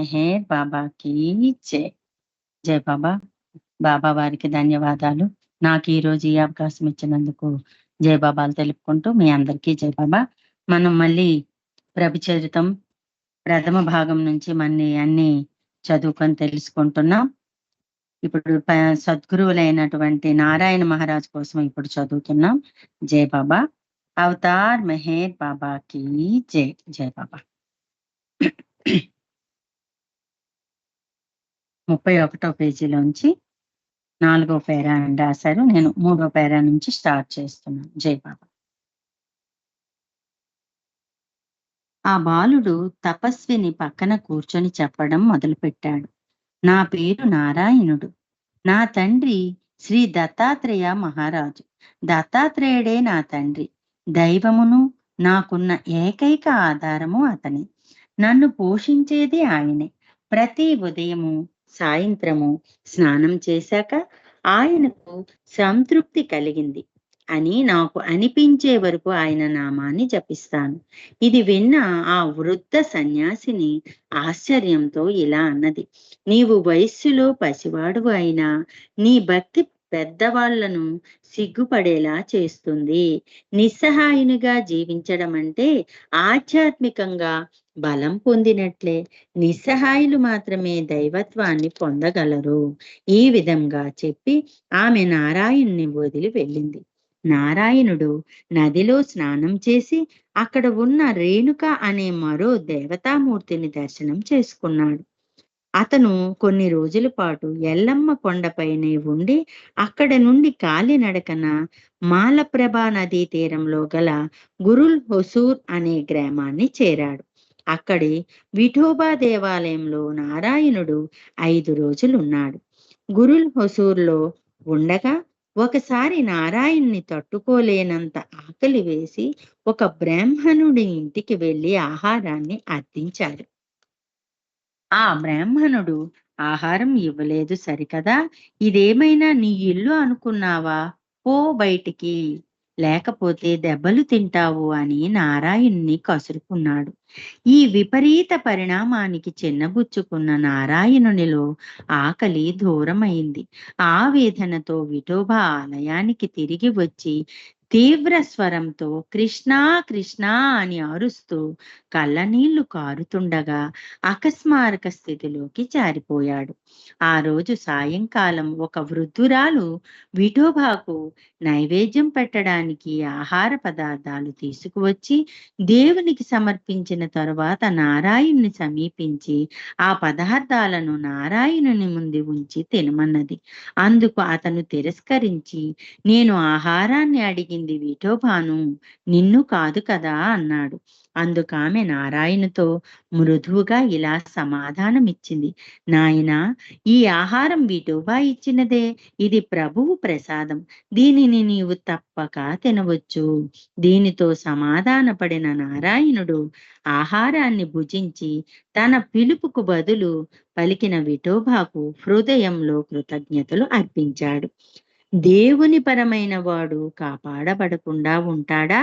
మెహర్ బాబాకి జై. జై బాబా. బాబా వారికి ధన్యవాదాలు. నాకు ఈ రోజు ఈ అవకాశం ఇచ్చినందుకు జై బాబాలు తెలుపుకుంటూ మీ అందరికీ జై బాబా. మనం మళ్ళీ ప్రభుచరితం ప్రథమ భాగం నుంచి మన అన్ని చదువుకొని తెలుసుకుంటున్నాం. ఇప్పుడు సద్గురువులైనటువంటి నారాయణ మహారాజ్ కోసం ఇప్పుడు చదువుతున్నాం. జై బాబా. అవతార్ మెహేర్ బాబాకి జై. జై బాబా. ముప్పై ఒకటో పేజీలోంచి నాలుగో పేరా అని రాశారు. నేను మూడో పేరా నుంచి స్టార్ట్ చేస్తున్నాను. జయబాబా ఆ బాలుడు తపస్విని పక్కన కూర్చొని చెప్పడం మొదలుపెట్టాడు. నా పేరు నారాయణుడు. నా తండ్రి శ్రీ దత్తాత్రేయ మహారాజు. దత్తాత్రేయుడే నా తండ్రి. దైవమును నాకున్న ఏకైక ఆధారము అతని. నన్ను పోషించేది ఆయనే. ప్రతి ఉదయము సాయంత్రము స్నానం చేశాక ఆయనకు సంతృప్తి కలిగింది. అని నాకు అనిపించే వరకు ఆయన నామాన్ని జపిస్తాను. ఇది విన్న ఆ వృద్ధ సన్యాసిని ఆశ్చర్యంతో ఇలా అన్నది. నీవు వయస్సులో పసివాడు అయినా నీ భక్తి పెద్దవాళ్ళను సిగ్గుపడేలా చేస్తుంది. నిస్సహాయునిగా జీవించడం అంటే ఆధ్యాత్మికంగా బలం పొందినట్లే. నిస్సహాయులు మాత్రమే దైవత్వాన్ని పొందగలరు. ఈ విధంగా చెప్పి ఆమె నారాయణ్ణి వదిలి వెళ్ళింది. నారాయణుడు నదిలో స్నానం చేసి అక్కడ ఉన్న రేణుక అనే మరో దేవతామూర్తిని దర్శనం చేసుకున్నాడు. అతను కొన్ని రోజుల పాటు ఎల్లమ్మ కొండపైనే ఉండి అక్కడ నుండి కాలినడకన మాలప్రభా నదీ తీరంలో గల గురుల్ హొసూర్ అనే గ్రామాన్ని చేరాడు. అక్కడి విఠోబా దేవాలయంలో నారాయణుడు ఐదు రోజులున్నాడు. గురుల్ హొసూర్లో ఉండగా ఒకసారి నారాయణ్ణి తట్టుకోలేనంత ఆకలి వేసి ఒక బ్రాహ్మణుడి ఇంటికి వెళ్ళి ఆహారాన్ని అర్థించారు ఆ బ్రాహ్మణుడు ఆహారం ఇవ్వలేదు సరికదా? ఇదేమైనా నీ ఇల్లు అనుకున్నావా? పో బయటికి. లేకపోతే దెబ్బలు తింటావు అని నారాయణ్ణి కసురుకున్నాడు. ఈ విపరీత పరిణామానికి చిన్నబుచ్చుకున్న నారాయణునిలో ఆకలి దూరమైంది. ఆవేదనతో విఠోబా ఆలయానికి తిరిగి వచ్చి తీవ్ర స్వరంతో కృష్ణా కృష్ణా అని అరుస్తూ కళ్ళనీళ్ళు కారుతుండగా అకస్మారక స్థితిలోకి జారిపోయాడు. ఆ రోజు సాయంకాలం ఒక వృద్ధురాలు విఠోబాకు నైవేద్యం పెట్టడానికి ఆహార పదార్థాలు తీసుకువచ్చి దేవునికి సమర్పించిన తరువాత నారాయణ్ణి సమీపించి ఆ పదార్థాలను నారాయణుని ముందు ఉంచి తినమన్నది. అందుకు అతను తిరస్కరించి నేను ఆహారాన్ని అడిగి అడిగింది విఠోబాను నిన్ను కాదు కదా అన్నాడు. అందుకామె నారాయణతో మృదువుగా ఇలా సమాధానమిచ్చింది. నాయన ఈ ఆహారం విఠోబా ఇచ్చినదే? ఇది ప్రభువు ప్రసాదం. దీనిని నీవు తప్పక తినవచ్చు. దీనితో సమాధానపడిన నారాయణుడు ఆహారాన్ని భుజించి తన పిలుపుకు బదులు పలికిన విఠోబాకు హృదయంలో కృతజ్ఞతలు అర్పించాడు. దేవుని పరమైన వాడు కాపాడబడకుండా ఉంటాడా?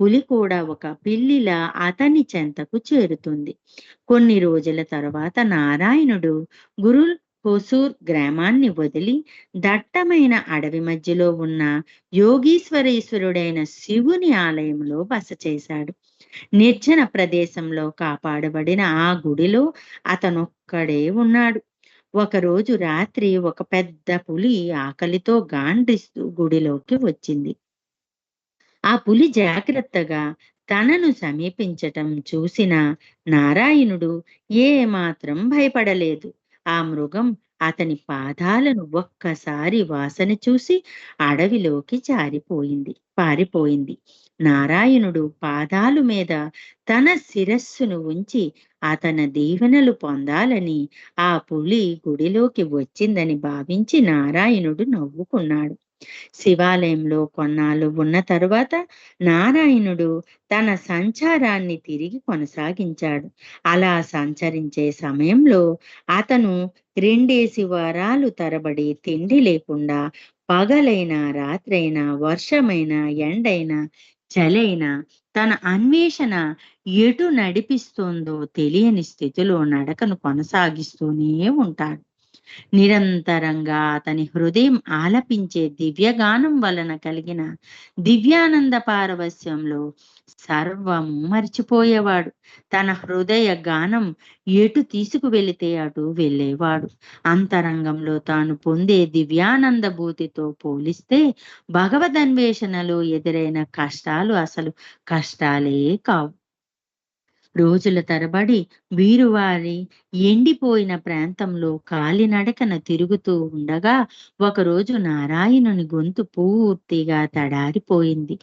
పులి కూడా ఒక పిల్లిలా అతని చెంతకు చేరుతుంది. కొన్ని రోజుల తర్వాత నారాయణుడు గురు హోసూర్ గ్రామాన్ని వదిలి దట్టమైన అడవి మధ్యలో ఉన్న యోగీశ్వరేశ్వరుడైన శివుని ఆలయంలో బస చేశాడు. నిర్జన ప్రదేశంలో కాపాడబడిన ఆ గుడిలో అతనొక్కడే ఉన్నాడు. ఒకరోజు రాత్రి ఒక పెద్ద పులి ఆకలితో గాండ్రిస్తూ గుడిలోకి వచ్చింది. ఆ పులి జాగ్రత్తగా తనను సమీపించటం చూసిన నారాయణుడు ఏమాత్రం భయపడలేదు. ఆ మృగం అతని పాదాలను ఒక్కసారి వాసన చూసి అడవిలోకి జారిపోయింది పారిపోయింది. నారాయణుడు పాదాలు మీద తన శిరస్సును ఉంచి అతని దీవెనలు పొందాలని ఆ పులి గుడిలోకి వచ్చిందని భావించి నారాయణుడు నవ్వుకున్నాడు. శివాలయంలో కొన్నాళ్ళు ఉన్న తరువాత నారాయణుడు తన సంచారాన్ని తిరిగి కొనసాగించాడు. అలా సంచరించే సమయంలో అతను రెండేసి వారాలు తరబడి తిండి లేకుండా పగలైనా రాత్రైనా వర్షమైనా ఎండైనా చలైన తన అన్వేషణ ఎటు నడిపిస్తోందో తెలియని స్థితిలో నడకను కొనసాగిస్తూనే ఉంటాడు. నిరంతరంగా అతని హృదయం ఆలపించే దివ్యగానం వలన కలిగిన దివ్యానంద పారవస్యంలో సర్వము మర్చిపోయేవాడు. తన హృదయ గానం ఎటు తీసుకు వెళితే అటు వెళ్ళేవాడు. అంతరంగంలో తాను పొందే దివ్యానంద భూతితో పోలిస్తే భగవద్ అన్వేషణలో ఎదురైన కష్టాలు అసలు కష్టాలే కావు. రోజుల తరబడి వీరువారి ఎండిపోయిన ప్రాంతంలో కాలినడకన తిరుగుతూ ఉండగా ఒకరోజు నారాయణుని గొంతు పూర్తిగా తడారిపోయింది.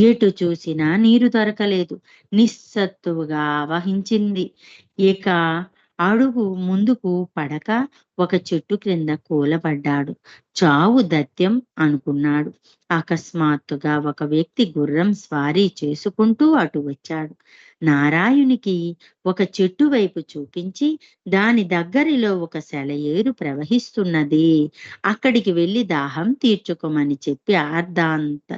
ఎటు చూసినా నీరు దొరకలేదు. నిస్సత్తువుగా వహించింది ఇక అడుగు ముందుకు పడక ఒక చెట్టు క్రింద కూలబడ్డాడు. చావు దత్యం అనుకున్నాడు. అకస్మాత్తుగా ఒక వ్యక్తి గుర్రం స్వారీ చేసుకుంటూ అటు వచ్చాడు. నారాయునికి ఒక చెట్టు వైపు చూపించి దాని దగ్గరిలో ఒక సెలయేరు ప్రవహిస్తున్నది. అక్కడికి వెళ్ళి దాహం తీర్చుకోమని చెప్పి అర్ధాంత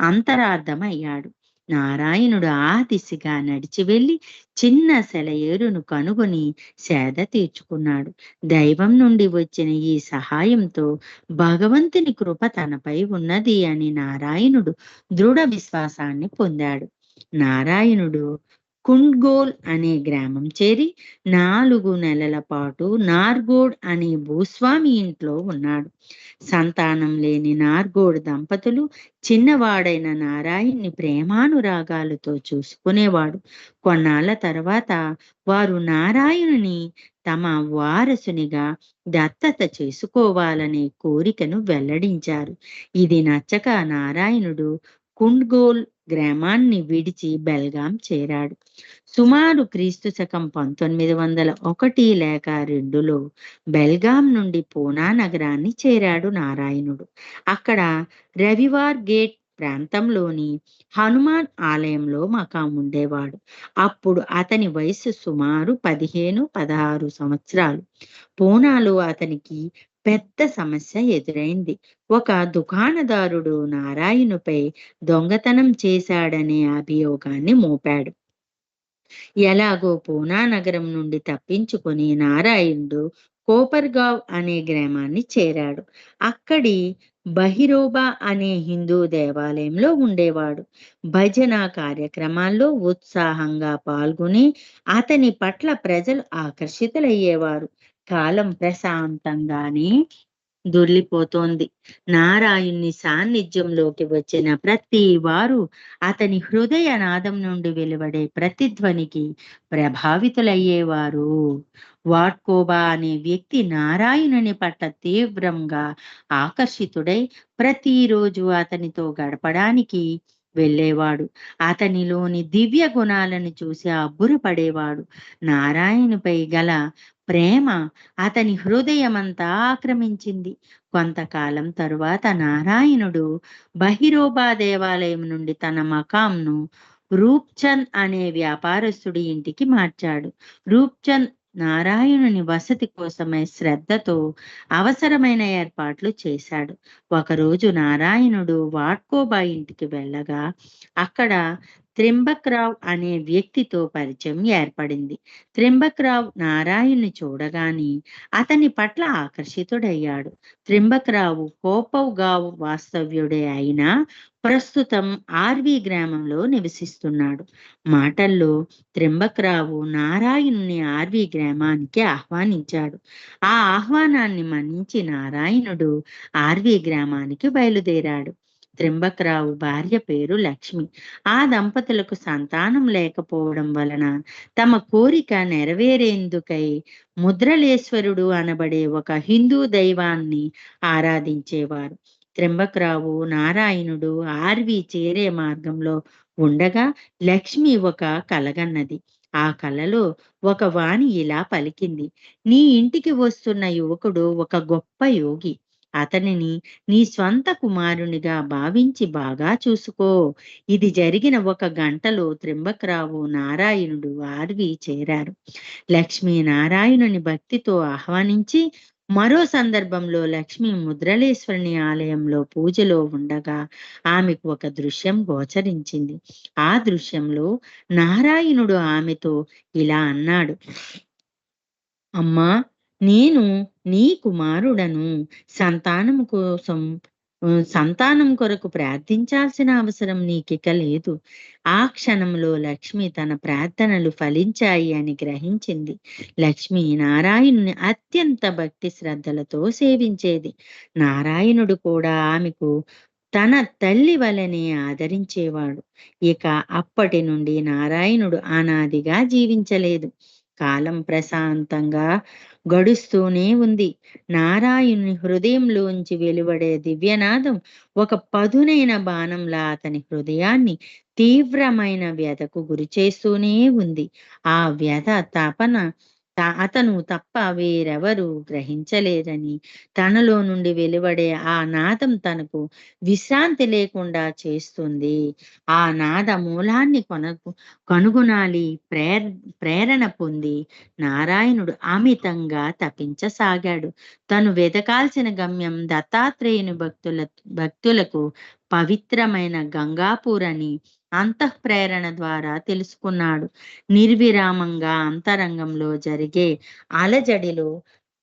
అంతరార్థమయ్యాడు. నారాయణుడు ఆ దిశగా నడిచి వెళ్ళి చిన్న సెలయేరును కనుగొని సేద తీర్చుకున్నాడు. దైవం నుండి వచ్చిన ఈ సహాయంతో భగవంతుని కృప తనపై ఉన్నది అని నారాయణుడు దృఢ విశ్వాసాన్ని పొందాడు. నారాయణుడు కుండ్గోల్ అనే గ్రామం చేరి నాలుగు నెలల పాటు నార్గోడ్ అనే భూస్వామి ఇంట్లో ఉన్నాడు. సంతానం లేని నార్గోడ్ దంపతులు చిన్నవాడైన నారాయణ్ని ప్రేమానురాగాలతో చూసుకునేవాడు. కొన్నాళ్ళ తర్వాత వారు నారాయణుని తమ వారసునిగా దత్తత చేసుకోవాలనే కోరికను వెల్లడించారు. ఇది నచ్చక నారాయణుడు కుండ్గోల్ గ్రామాన్ని విడిచి బెల్గాం చేరాడు. సుమారు క్రీస్తు శకం పంతొమ్మిది వందల ఒకటి లేక రెండులో బెల్గాం నుండి పూనా నగరాన్ని చేరాడు నారాయణుడు. అక్కడ రవివార్ గేట్ ప్రాంతంలోని హనుమాన్ ఆలయంలో మకాం ఉండేవాడు. అప్పుడు అతని వయసు సుమారు పదిహేను పదహారు సంవత్సరాలు. పూనాలో అతనికి పెద్ద సమస్య ఎదురైంది. ఒక దుకాణదారుడు నారాయణుపై దొంగతనం చేశాడనే అభియోగాన్ని మోపాడు. ఎలాగో పూనా నగరం నుండి తప్పించుకొని నారాయణుడు కోపర్గావ్ అనే గ్రామాన్ని చేరాడు. అక్కడి బహిరోబా అనే హిందూ దేవాలయంలో ఉండేవాడు. భజన కార్యక్రమాల్లో ఉత్సాహంగా పాల్గొని అతని పట్ల ప్రజలు ఆకర్షితులయ్యేవారు. కాలం ప్రశాంతంగానే దొర్లిపోతోంది నారాయణ్ణి సాన్నిధ్యంలోకి వచ్చిన ప్రతి వారు అతని హృదయ నాదం నుండి వెలువడే ప్రతిధ్వనికి ప్రభావితులయ్యేవారు. వాట్కోబా అనే వ్యక్తి నారాయణుని పట్ల తీవ్రంగా ఆకర్షితుడై ప్రతిరోజు అతనితో గడపడానికి వెళ్ళేవాడు. అతనిలోని దివ్య గుణాలను చూసి అబ్బురపడేవాడు. నారాయణుపై గల ప్రేమ అతని హృదయమంతా ఆక్రమించింది. కొంతకాలం తరువాత నారాయణుడు బహిరోబా దేవాలయం నుండి తన మకాంను రూప్చంద్ అనే వ్యాపారస్తుడి ఇంటికి మార్చాడు. రూప్చంద్ నారాయణుని వసతి కోసమే శ్రద్ధతో అవసరమైన ఏర్పాట్లు చేశాడు. ఒకరోజు నారాయణుడు వాట్కోబా ఇంటికి వెళ్ళగా అక్కడ త్రింబక్రావ్ అనే వ్యక్తితో పరిచయం ఏర్పడింది. త్రింబక్రావ్ నారాయణ్ని చూడగాని అతని పట్ల ఆకర్షితుడయ్యాడు. త్రింబక్రావు కోపవ్గావ్ వాస్తవ్యుడే అయినా ప్రస్తుతం ఆర్వి గ్రామంలో నివసిస్తున్నాడు. మాటల్లో త్రింబక్రావు నారాయణుని ఆర్వి గ్రామానికి ఆహ్వానించాడు. ఆ ఆహ్వానాన్ని మన్నించి నారాయణుడు ఆర్వి గ్రామానికి బయలుదేరాడు. త్రింబక్రావు భార్య పేరు లక్ష్మి. ఆ దంపతులకు సంతానం లేకపోవడం వలన తమ కోరిక నెరవేరేందుకై ముద్రలేశ్వరుడు అనబడే ఒక హిందూ దైవాన్ని ఆరాధించేవారు. త్రింబకరావు నారాయణుడు ఆర్వి చేరే మార్గంలో ఉండగా లక్ష్మి ఒక కలగన్నది. ఆ కలలో ఒక వాణి ఇలా పలికింది. నీ ఇంటికి వస్తున్న యువకుడు ఒక గొప్ప యోగి. అతనిని నీ స్వంత కుమారునిగా భావించి బాగా చూసుకో. ఇది జరిగిన ఒక గంటలో త్రింబక్రావు నారాయణుడు ఆర్వి చేరారు. లక్ష్మీ నారాయణుని భక్తితో ఆహ్వానించి మరో సందర్భంలో లక్ష్మి ముద్రలేశ్వరుని ఆలయంలో పూజలో ఉండగా ఆమెకు ఒక దృశ్యం గోచరించింది. ఆ దృశ్యంలో నారాయణుడు ఆమెతో ఇలా అన్నాడు. అమ్మా నేను నీ కుమారుడను సంతానం కోసం సంతానం కొరకు ప్రార్థించాల్సిన అవసరం నీకిక లేదు. ఆ క్షణంలో లక్ష్మి తన ప్రార్థనలు ఫలించాయి అని గ్రహించింది. లక్ష్మి నారాయణుని అత్యంత భక్తి శ్రద్ధలతో సేవించేది. నారాయణుడు కూడా ఆమెకు తన తల్లి వలనే ఆదరించేవాడు. ఇక అప్పటి నుండి నారాయణుడు అనాదిగా జీవించలేదు. కాలం ప్రశాంతంగా గడుస్తూనే ఉంది. నారాయణుని హృదయంలోంచి వెలువడే దివ్యనాదం ఒక పదునైన బాణంలా అతని హృదయాన్ని తీవ్రమైన వ్యధకు గురి చేస్తూనే ఉంది. ఆ వ్యధ తపన అతను తప్ప వేరెవరు గ్రహించలేరని తనలో నుండి వెలువడే ఆ నాదం తనకు విశ్రాంతి లేకుండా చేస్తుంది. ఆ నాద మూలాన్ని కొనకు కనుగొనాలి ప్రేర ప్రేరణ పొంది నారాయణుడు అమితంగా తపించసాగాడు. తను వెదకాల్సిన గమ్యం దత్తాత్రేయుని భక్తుల భక్తులకు పవిత్రమైన గంగాపూర్ అని అంతఃప్రేరణ ద్వారా తెలుసుకున్నాడు. నిర్విరామంగా అంతరంగంలో జరిగే అలజడిలో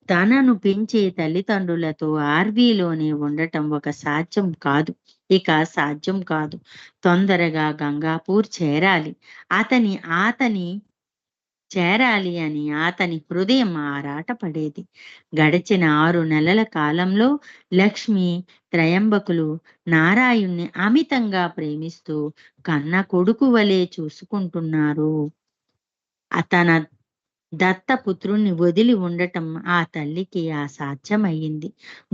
తనను పెంచే తల్లిదండ్రులతో ఆర్వీలోనే ఉండటం ఒక సాధ్యం కాదు. ఇక సాధ్యం కాదు. తొందరగా గంగాపూర్ చేరాలి. అతని అతని చేరాలి అని అతని హృదయం ఆరాట పడేది. గడిచిన ఆరు నెలల కాలంలో లక్ష్మి త్రయంబకులు నారాయణ్ణి అమితంగా ప్రేమిస్తూ కన్న కొడుకు వలె చూసుకుంటున్నారు. తన దత్తపుత్రుణ్ణి వదిలి ఉండటం ఆ తల్లికి అసాధ్యమయ్యింది.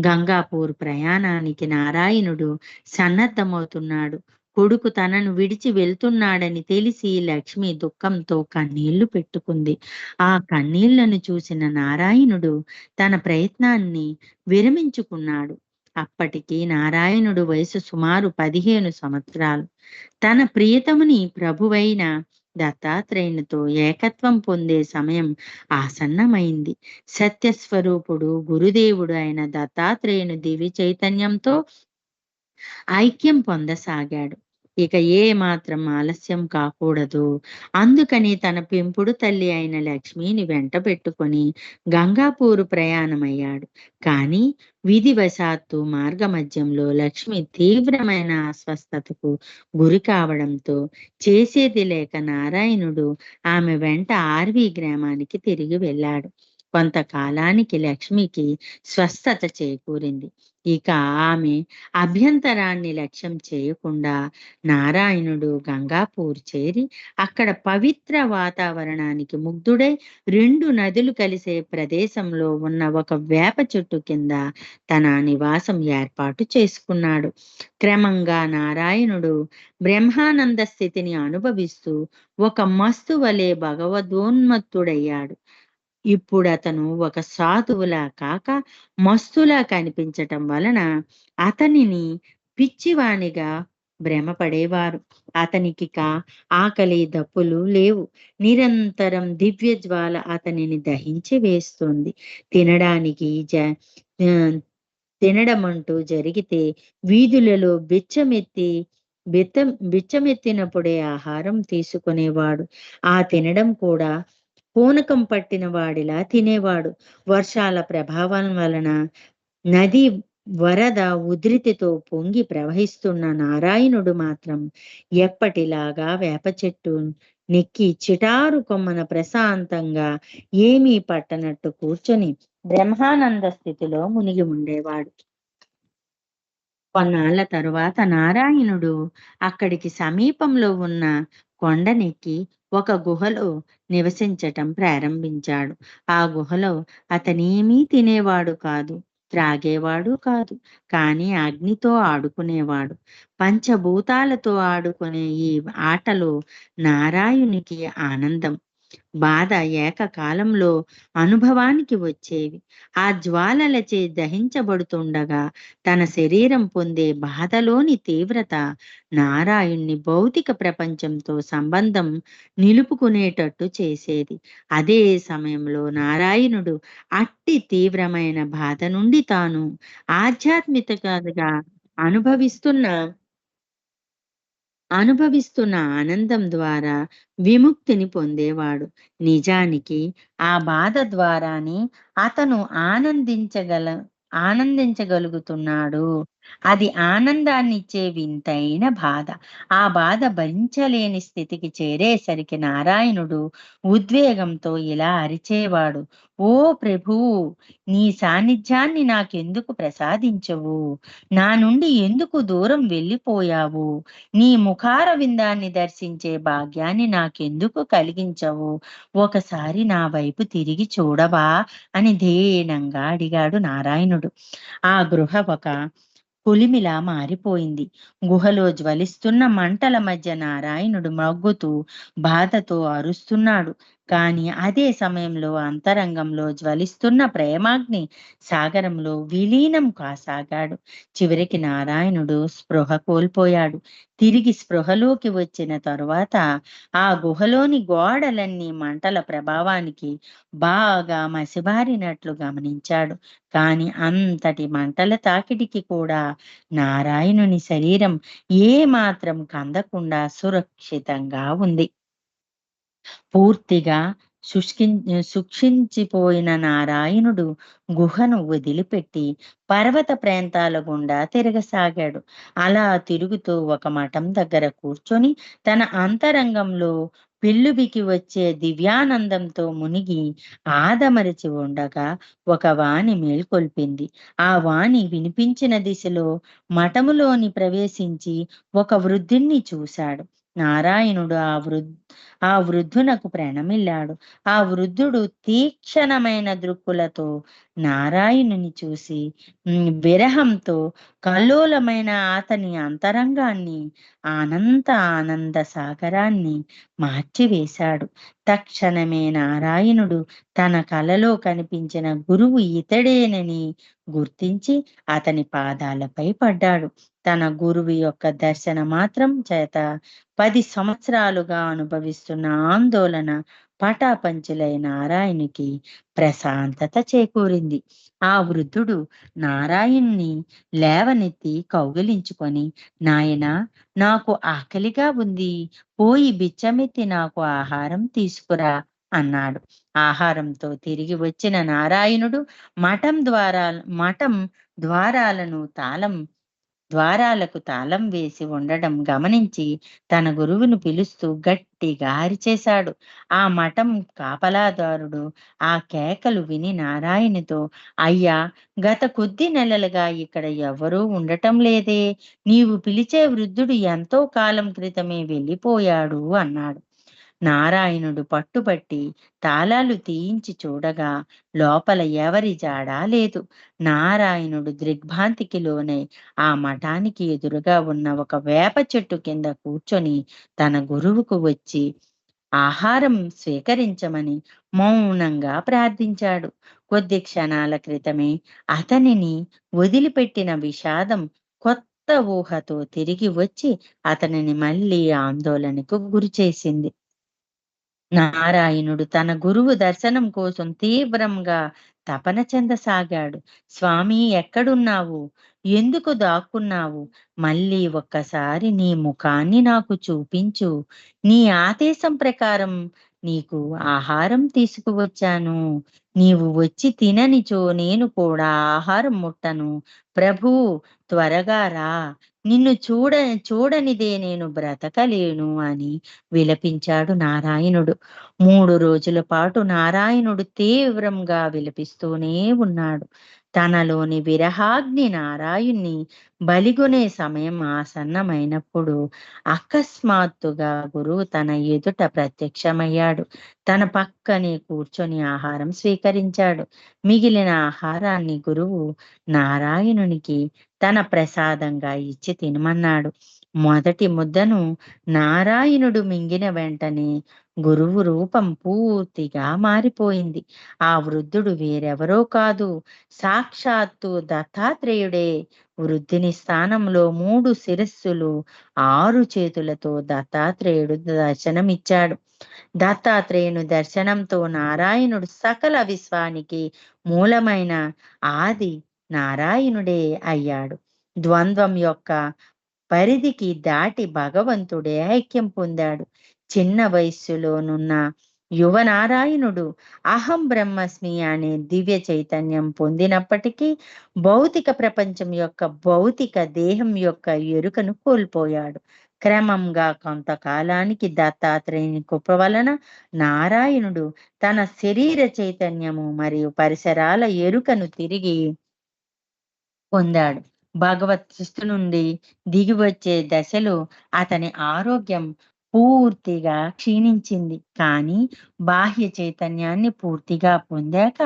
గంగాపూర్ ప్రయాణానికి నారాయణుడు సన్నద్ధమవుతున్నాడు. కొడుకు తనను విడిచి వెళ్తున్నాడని తెలిసి లక్ష్మి దుఃఖంతో కన్నీళ్ళు పెట్టుకుంది. ఆ కన్నీళ్ళను చూసిన నారాయణుడు తన ప్రయత్నాన్ని విరమించుకున్నాడు. అప్పటికి నారాయణుడు వయసు సుమారు పదిహేను సంవత్సరాలు. తన ప్రియతముని ప్రభువైన దత్తాత్రేయునితో ఏకత్వం పొందే సమయం ఆసన్నమైంది. సత్యస్వరూపుడు గురుదేవుడు అయిన దత్తాత్రేయుని దివి చైతన్యంతో ఐక్యం పొందసాగాడు. ఇక ఏ మాత్రం ఆలస్యం కాకూడదు. అందుకని తన పెంపుడు తల్లి అయిన లక్ష్మిని వెంట పెట్టుకొని గంగాపూరు ప్రయాణమయ్యాడు. కానీ విధివశాత్తు మార్గమధ్యంలో లక్ష్మి తీవ్రమైన అస్వస్థతకు గురి కావడంతో చేసేది లేక నారాయణుడు ఆమె వెంట ఆర్వి గ్రామానికి తిరిగి వెళ్ళాడు. కొంతకాలానికి లక్ష్మికి స్వస్థత చేకూరింది. ఇక ఆమె అభ్యంతరాన్ని లక్ష్యం చేయకుండా నారాయణుడు గంగాపూర్ చేరి అక్కడ పవిత్ర వాతావరణానికి ముగ్ధుడై రెండు నదులు కలిసే ప్రదేశంలో ఉన్న ఒక వేప చెట్టు కింద తన నివాసం ఏర్పాటు చేసుకున్నాడు. క్రమంగా నారాయణుడు బ్రహ్మానంద స్థితిని అనుభవిస్తూ ఒక మస్తు వలె భగవద్వోన్మత్తుడయ్యాడు ఇప్పుడు అతను ఒక సాధువులా కాక మస్తులా కనిపించటం వలన అతనిని పిచ్చివానిగా భ్రమపడేవారు. అతనికి కా ఆకలి దప్పులు లేవు. నిరంతరం దివ్య జ్వాల అతనిని దహించి వేస్తుంది. తినడానికి జ తినడమంటూ తినడం అంటూ జరిగితే వీధులలో బిచ్చమెత్తి బిత్త బిచ్చమెత్తినప్పుడే ఆహారం తీసుకునేవాడు. ఆ తినడం కూడా పూనకం పట్టిన వాడిలా తినేవాడు. వర్షాల ప్రభావం వలన నది వరద ఉధృతితో పొంగి ప్రవహిస్తున్న నారాయణుడు మాత్రం ఎప్పటిలాగా వేప చెట్టు నెక్కి చిటారు కొమ్మన ప్రశాంతంగా ఏమీ పట్టనట్టు కూర్చొని బ్రహ్మానంద స్థితిలో మునిగి ఉండేవాడు. కొన్నాళ్ళ తరువాత నారాయణుడు అక్కడికి సమీపంలో ఉన్న కొండనెక్కి ఒక గుహలో నివసించటం ప్రారంభించాడు. ఆ గుహలో అతనేమీ తినేవాడు కాదు త్రాగేవాడు కాదు కానీ అగ్నితో ఆడుకునేవాడు. పంచభూతాలతో ఆడుకునే ఈ ఆటలో నారాయునికి ఆనందం. బాధ ఏకకాలంలో అనుభవానికి వచ్చేవి. ఆ జ్వాలలచే దహించబడుతుండగా తన శరీరం పొందే బాధలోని తీవ్రత నారాయణ్ణి భౌతిక ప్రపంచంతో సంబంధం నిలుపుకునేటట్టు చేసేది. అదే సమయంలో నారాయణుడు అట్టి తీవ్రమైన బాధ నుండి తాను ఆధ్యాత్మికగా అనుభవిస్తున్న అనుభవిస్తున్న ఆనందం ద్వారా విముక్తిని పొందేవాడు. నిజానికి ఆ బాధ ద్వారానే అతను ఆనందించగల ఆనందించగలుగుతున్నాడు. అది ఆనందాన్నిచ్చే వింతైన బాధ. ఆ బాధ భరించలేని స్థితికి చేరేసరికి నారాయణుడు ఉద్వేగంతో ఇలా అరిచేవాడు ఓ ప్రభు నీ సాన్నిధ్యాన్ని నాకెందుకు ప్రసాదించవు? నా నుండి ఎందుకు దూరం వెళ్ళిపోయావు? నీ ముఖార విందాన్ని దర్శించే భాగ్యాన్ని నాకెందుకు కలిగించవు? ఒకసారి నా వైపు తిరిగి చూడవా? అని ధీనంగా అడిగాడు నారాయణుడు. ఆ గృహ ఒక పులిమిలా మారిపోయింది. గుహలో జ్వలిస్తున్న మంటల మధ్య నారాయణుడు మగ్గుతూ బాధతో అరుస్తున్నాడు. కానీ అదే సమయంలో అంతరంగంలో జ్వలిస్తున్న ప్రేమాగ్ని సాగరంలో విలీనం కాసాగాడు. చివరికి నారాయణుడు స్పృహ కోల్పోయాడు. తిరిగి స్పృహలోకి వచ్చిన తరువాత ఆ గుహలోని గోడలన్నీ మంటల ప్రభావానికి బాగా మసిబారినట్లు గమనించాడు. కాని అంతటి మంటల తాకిడికి కూడా నారాయణుని శరీరం ఏ మాత్రం కందకుండా సురక్షితంగా ఉంది. పూర్తిగా శుష్కి శుక్షించిపోయిన నారాయణుడు గుహను వదిలిపెట్టి పర్వత ప్రాంతాల గుండా తిరగసాగాడు. అలా తిరుగుతూ ఒక మఠం దగ్గర కూర్చొని తన అంతరంగంలో పిల్లుబికి వచ్చే దివ్యానందంతో మునిగి ఆదమరిచి ఉండగా ఒక వాణి మేల్కొల్పింది. ఆ వాణి వినిపించిన దిశలో మఠములోని ప్రవేశించి ఒక వృద్ధుణ్ణి చూశాడు. నారాయణుడు ఆ వృద్ధి ఆ వృద్ధునకు ప్రణమిల్లాడు. ఆ వృద్ధుడు తీక్షణమైన దృక్కులతో నారాయణుని చూసి విరహంతో కల్లోలమైన అతని అంతరంగాన్ని అనంత ఆనంద సాగరాన్ని మార్చివేశాడు. తక్షణమే నారాయణుడు తన కలలో కనిపించిన గురువు ఇతడేనని గుర్తించి అతని పాదాలపై పడ్డాడు. తన గురువు యొక్క దర్శన మాత్రం చేత పది సంవత్సరాలుగా అనుభవిస్తున్న ఆందోళన పటాపంచులై నారాయణునికి ప్రశాంతత చేకూరింది. ఆ వృద్ధుడు నారాయణ్ణి లేవనెత్తి కౌగిలించుకొని నాయన నాకు ఆకలిగా ఉంది. పోయి బిచ్చమెత్తి నాకు ఆహారం తీసుకురా అన్నాడు. ఆహారంతో తిరిగి వచ్చిన నారాయణుడు మఠం ద్వారా మఠం ద్వారాలను తాళం ద్వారాలకు తాళం వేసి ఉండడం గమనించి తన గురువును పిలుస్తూ గట్టిగా అరిచేశాడు. ఆ మఠం కాపలాదారుడు ఆ కేకలు విని నారాయణుతో అయ్యా గత కొద్ది నెలలుగా ఇక్కడ ఎవరూ ఉండటం లేదే. నీవు పిలిచే వృద్ధుడు ఎంతో కాలం క్రితమే వెళ్ళిపోయాడు అన్నాడు. నారాయణుడు పట్టుబట్టి తాళాలు తీయించి చూడగా లోపల ఎవరి జాడా లేదు. నారాయణుడు దిగ్భ్రాంతికి లోనై ఆ మఠానికి ఎదురుగా ఉన్న ఒక వేప చెట్టు కింద కూర్చొని తన గురువుకు వచ్చి ఆహారం స్వీకరించమని మౌనంగా ప్రార్థించాడు. కొద్ది క్షణాల క్రితమే అతనిని వదిలిపెట్టిన విషాదం కొత్త ఊహతో తిరిగి వచ్చి అతనిని మళ్ళీ ఆందోళనకు గురిచేసింది. నారాయణుడు తన గురువు దర్శనం కోసం తీవ్రంగా తపన చెందసాగాడు. స్వామి ఎక్కడున్నావు? ఎందుకు దాక్కున్నావు? మళ్ళీ ఒక్కసారి నీ ముఖాన్ని నాకు చూపించు. నీ ఆదేశం ప్రకారం నీకు ఆహారం తీసుకువచ్చాను. నీవు వచ్చి తిననిచో నేను కూడా ఆహారం ముట్టను. ప్రభు త్వరగా రా. నిన్ను చూడ చూడనిదే నేను బ్రతకలేను అని విలపించాడు నారాయణుడు. మూడు రోజుల పాటు నారాయణుడు తీవ్రంగా విలపిస్తూనే ఉన్నాడు. తనలోని విరహాగ్ని నారాయుణ్ణి బలిగొనే సమయం ఆసన్నమైనప్పుడు అకస్మాత్తుగా గురువు తన ఎదుట ప్రత్యక్షమయ్యాడు. తన పక్కనే కూర్చొని ఆహారం స్వీకరించాడు. మిగిలిన ఆహారాన్ని గురువు నారాయణునికి తన ప్రసాదంగా ఇచ్చి తినమన్నాడు. మొదటి ముద్దను నారాయణుడు మింగిన వెంటనే గురువు రూపం పూర్తిగా మారిపోయింది. ఆ వృద్ధుడు వేరెవరో కాదు. సాక్షాత్తు దత్తాత్రేయుడే. వృద్ధిని స్థానంలో మూడు శిరస్సులు ఆరు చేతులతో దత్తాత్రేయుడు దర్శనమిచ్చాడు. దత్తాత్రేయుని దర్శనంతో నారాయణుడు సకల విశ్వానికి మూలమైన ఆది నారాయణుడే అయ్యాడు. ద్వంద్వం యొక్క పరిధికి దాటి భగవంతుడే ఐక్యం పొందాడు. చిన్న వయస్సులోనున్న యువ నారాయణుడు అహం బ్రహ్మస్మి అనే దివ్య చైతన్యం పొందినప్పటికీ భౌతిక ప్రపంచం యొక్క భౌతిక దేహం యొక్క ఎరుకను కోల్పోయాడు. క్రమంగా కొంతకాలానికి దత్తాత్రేయుని కృప వలన నారాయణుడు తన శరీర చైతన్యము మరియు పరిసరాల ఎరుకను తిరిగి పొందాడు. భగవత్ శిస్తు నుండి దిగి వచ్చే దశలో అతని ఆరోగ్యం పూర్తిగా క్షీణించింది. కానీ బాహ్య చైతన్యాన్ని పూర్తిగా పొందాక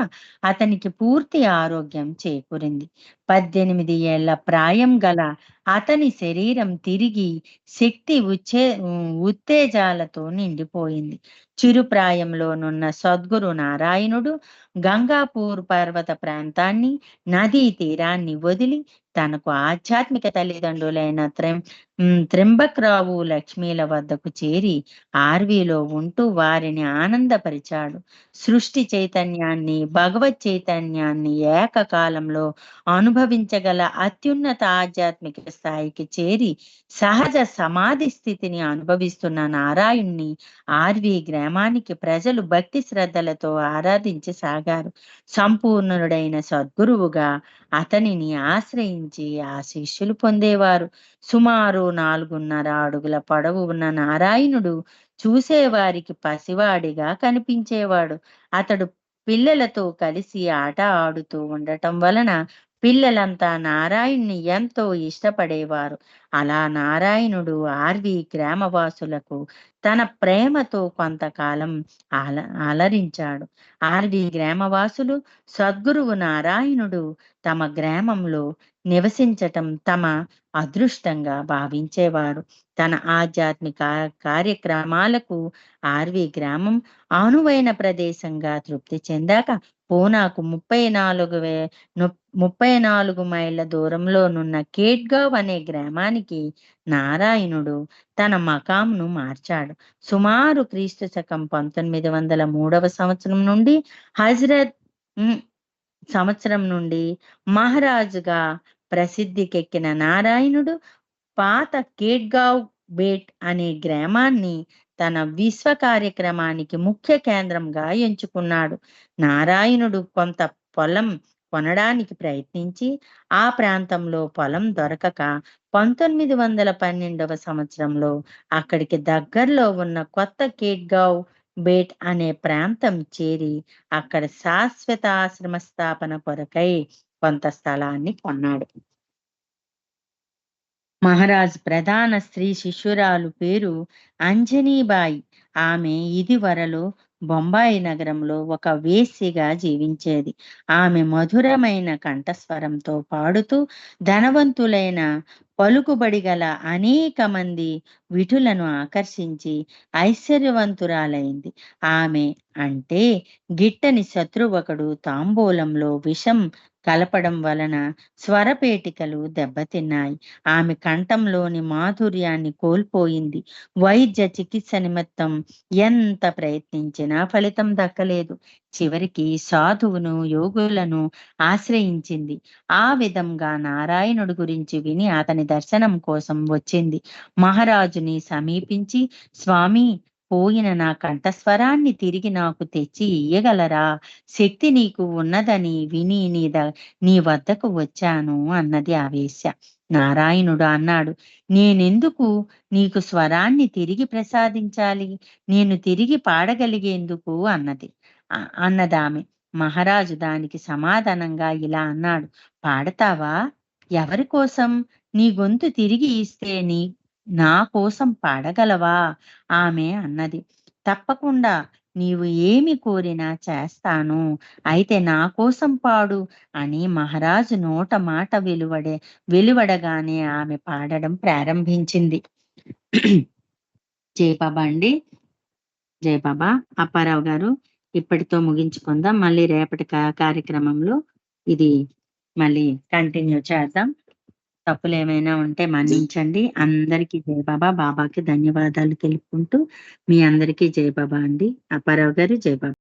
అతనికి పూర్తి ఆరోగ్యం చేకూరింది. పద్దెనిమిది ఏళ్ళ ప్రాయం గల అతని శరీరం తిరిగి శక్తి ఉచ్చే ఉత్తేజాలతో నిండిపోయింది. చిరుప్రాయంలోనున్న సద్గురు నారాయణుడు గంగాపూర్ పర్వత ప్రాంతాన్ని నదీ తీరాన్ని వదిలి తనకు ఆధ్యాత్మిక తల్లిదండ్రులైన త్రెం త్రింబక్రావు లక్ష్మీల వద్దకు చేరి ఆర్వీలో ఉంటూ వారిని ఆనందపరిచాడు. సృష్టి చైతన్యాన్ని భగవత్ చైతన్యాన్ని ఏకకాలంలో అనుభవించగల అత్యున్నత ఆధ్యాత్మిక స్థాయికి చేరి సహజ సమాధి స్థితిని అనుభవిస్తున్న నారాయణ్ణి ఆర్వి గ్రామానికి ప్రజలు భక్తి శ్రద్ధలతో ఆరాధించి సాగారు సంపూర్ణుడైన సద్గురువుగా అతనిని ఆశ్రయించి ఆ శిష్యులు పొందేవారు. సుమారు నాలుగున్నర అడుగుల పొడవు ఉన్న నారాయణుడు చూసేవారికి పసివాడిగా కనిపించేవాడు. అతడు పిల్లలతో కలిసి ఆట ఆడుతూ ఉండటం వలన పిల్లలంతా నారాయణ్ణి ఎంతో ఇష్టపడేవారు. అలా నారాయణుడు ఆర్వి గ్రామవాసులకు తన ప్రేమతో కొంతకాలం అల అలరించాడు. ఆర్వి గ్రామవాసులు సద్గురువు నారాయణుడు తమ గ్రామంలో నివసించటం తమ అదృష్టంగా భావించేవారు. తన ఆధ్యాత్మిక కార్యక్రమాలకు ఆర్వి గ్రామం అనువైన ప్రదేశంగా తృప్తి చెందాక పూనాకు ముప్పై నాలుగు వే ముప్పై నాలుగు మైళ్ళ దూరంలోనున్న కేట్గావ్ అనే గ్రామానికి నారాయణుడు తన మకాంను మార్చాడు. సుమారు క్రీస్తు శకం పంతొమ్మిది వందల మూడవ సంవత్సరం నుండి హజరత్ సంవత్సరం నుండి మహారాజుగా ప్రసిద్ధికెక్కిన నారాయణుడు పాత కేట్గావ్ బేట్ అనే గ్రామాన్ని తన విశ్వ కార్యక్రమానికి ముఖ్య కేంద్రంగా ఎంచుకున్నాడు. నారాయణుడు కొంత పొలం కొనడానికి ప్రయత్నించి ఆ ప్రాంతంలో పొలం దొరకక పంతొమ్మిది వందల పన్నెండవ సంవత్సరంలో అక్కడికి దగ్గరలో ఉన్న కొత్త కేట్గావ్ బేట్ అనే ప్రాంతం చేరి అక్కడ శాశ్వత ఆశ్రమ స్థాపన కొరకై కొంత స్థలాన్ని కొన్నాడు. మహారాజ్ ప్రధాన స్త్రీ శిష్యురాలు పేరు అంజనీబాయి. ఆమె ఇదివరలో బొంబాయి నగరంలో ఒక వేశ్యగా జీవించేది. ఆమె మధురమైన కంఠస్వరంతో పాడుతూ ధనవంతులైన పలుకుబడి గల అనేక మంది విటులను ఆకర్షించి ఐశ్వర్యవంతురాలైంది. ఆమె అంటే గిట్టని శత్రువకుడు తాంబూలంలో విషం కలపడం వలన స్వరపేటికలు దెబ్బతిన్నాయి. ఆమె కంఠంలోని మాధుర్యాన్ని కోల్పోయింది. వైద్య చికిత్స నిమిత్తం ఎంత ప్రయత్నించినా ఫలితం దక్కలేదు. చివరికి సాధువును యోగులను ఆశ్రయించింది. ఆ విధంగా నారాయణుడు గురించి విని అతని దర్శనం కోసం వచ్చింది. మహారాజుని సమీపించి స్వామి పోయిన నా కంఠస్వరాన్ని తిరిగి నాకు తెచ్చి ఇయ్యగలరా? శక్తి నీకు ఉన్నదని విని నీ ద నీ వద్దకు వచ్చాను అన్నది ఆ నారాయణుడు అన్నాడు నేనెందుకు నీకు స్వరాన్ని తిరిగి ప్రసాదించాలి? నేను తిరిగి పాడగలిగేందుకు అన్నది. అన్నదామె. మహారాజు దానికి సమాధానంగా ఇలా అన్నాడు. పాడతావా? ఎవరి కోసం? నీ గొంతు తిరిగి ఇస్తే నీ నా కోసం పాడగలవా? ఆమె అన్నది. తప్పకుండా నీవు ఏమి కోరినా చేస్తాను. అయితే నా కోసం పాడు అని మహారాజు నోట మాట వెలువడే వెలువడగానే ఆమె పాడడం ప్రారంభించింది. చేపబండి అండి. బాబా. అప్పారావు గారు ఇప్పటితో ముగించుకుందాం. మళ్ళీ రేపటి కార్యక్రమంలో ఇది మళ్ళీ కంటిన్యూ చేద్దాం. తప్పులు ఏమైనా ఉంటే మన్నించండి. అందరికీ జై బాబా. బాబాకి ధన్యవాదాలు తెలుపుకుంటూ మీ అందరికీ జై బాబా అండి. అప్పారావు గారు జై బాబా.